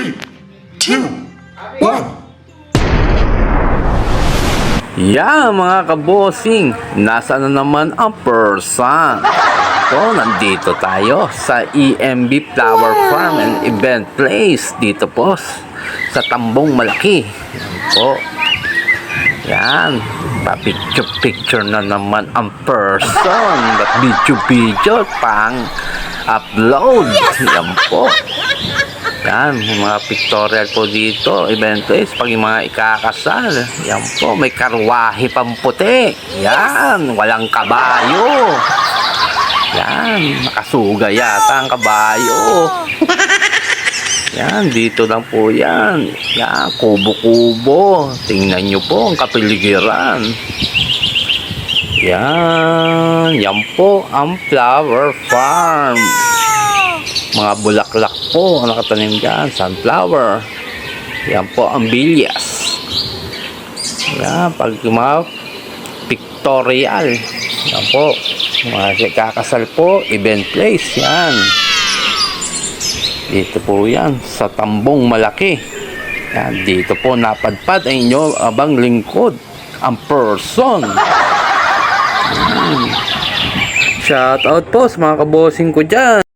Three, two, one. Yeah, mga kabosing, nasa na naman ang person? So, nandito tayo sa EMB Flower Farm and Event Place dito po sa Tambong Malaki. Yan po. Yan, pa-picture-picture na naman ang person. But video-video pang upload. Yan po. Yan, mga pictorial po dito, event place, pag yung mga ikakasal. Yan po, may karwahe pang puti. Yan, walang kabayo. Yan, nakasuga yata ang kabayo. Yan, dito lang po yan. Yan, kubo-kubo. Tingnan nyo po ang kapiligiran. Yan, yan po ang flower farm mga bulaklak po ang nakatanim dyan. Sunflower. Yan po ang bilyas. Yan pag mga pictorial. Yan po. Mga kakasal po event place. Yan. Dito po yan sa tambong malaki. Yan dito po napadpad ang inyo abang lingkod ang person. Shout out po sa mga kabosing ko dyan